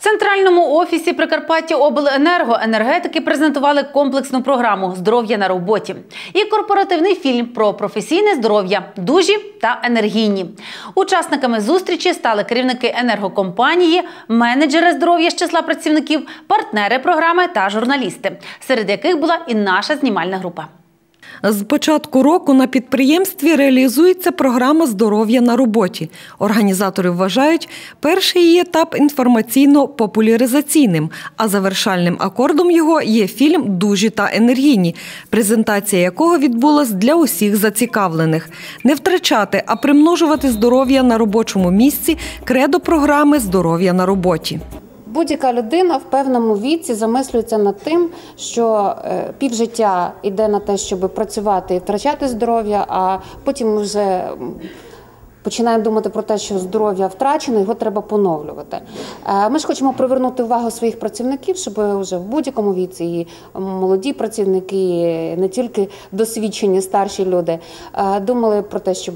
центральному офісі Прикарпаття Обленерго енергетики презентували комплексну програму Здоров'я на роботі і корпоративний фільм про професійне здоров'я, дужі та енергійні. Учасниками зустрічі стали керівники енергокомпанії, менеджери здоров'я з числа працівників, партнери програми та журналісти, серед яких була і наша знімальна група. З початку року на підприємстві реалізується програма здоров'я на роботі. Організатори вважають, перший її етап інформаційно-популяризаційним, а завершальним акордом його є фільм Дужі та енергійні, презентація якого відбулась для усіх зацікавлених. Не втрачати, а примножувати здоров'я на робочому місці кредо програми Здоров'я на роботі. Будь-яка людина в певному віці замислюється над тим, що е, півжиття йде на те, щоб працювати і втрачати здоров'я, а потім вже починаємо думати про те, що здоров'я втрачено, його треба поновлювати. Е, Ми ж хочемо привернути увагу своїх працівників, щоб вже в будь-якому віці і молоді працівники, і не тільки досвідчені старші люди, е, думали про те, щоб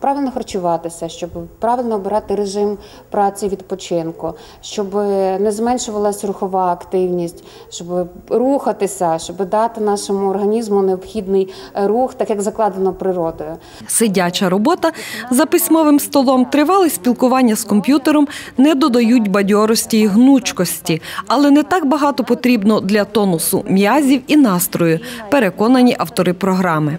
правильно харчуватися, щоб правильно обирати режим праці відпочинку, щоб не зменшувалась рухова активність, щоб рухатися, щоб дати нашому організму необхідний рух, так як закладено природою. Сидяча робота за письмовим столом, тривале спілкування з комп'ютером не додають бадьорості і гнучкості, але не так багато потрібно для тонусу м'язів і настрою, переконані автори програми.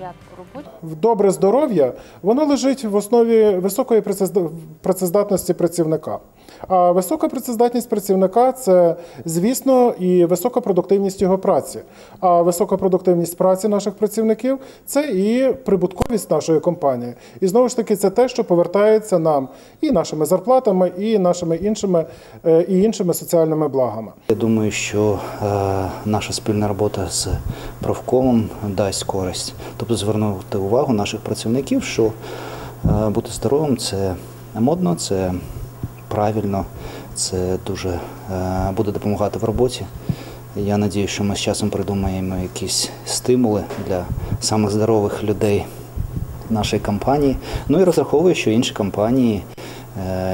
добре здоров'я, воно лежить в основі високої працезда- працездатності працівника. А висока працездатність працівника це, звісно, і висока продуктивність його праці. А висока продуктивність праці наших працівників це і прибутковість нашої компанії. І знову ж таки, це те, що повертається нам і нашими зарплатами, і нашими іншими, е, і іншими соціальними благами. Я думаю, що е, наша спільна робота з профкомом дасть користь. Тобто звернути увагу наших працівників, що е, бути здоровим це модно, це правильно, це дуже е, буде допомагати в роботі. Я надію, що ми з часом придумаємо якісь стимули для самих здорових людей нашої компанії. Ну і розраховую, що інші компанії,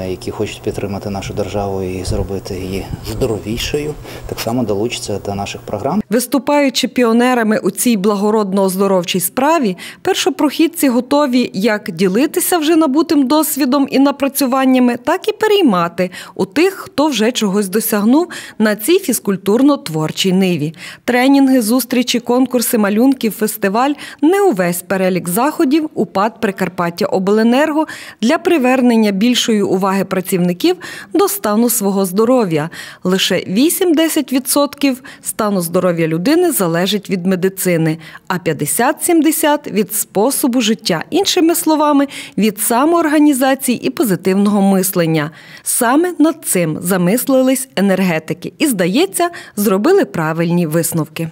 які хочуть підтримати нашу державу і зробити її здоровішою, так само долучаться до наших програм. Виступаючи піонерами у цій благородно-оздоровчій справі, першопрохідці готові як ділитися вже набутим досвідом і напрацюваннями, так і переймати у тих, хто вже чогось досягнув на цій фізкультурно-творчій ниві. Тренінги, зустрічі, конкурси, малюнків, фестиваль не увесь перелік заходів у ПАД Прикарпаття Обленерго для привернення більшої уваги працівників до стану свого здоров'я. Лише 8-10% стану здоров'я людини залежить від медицини, а 50-70% – від способу життя. Іншими словами, від самоорганізації і позитивного мислення. Саме над цим замислились енергетики і, здається, зробили правильні висновки.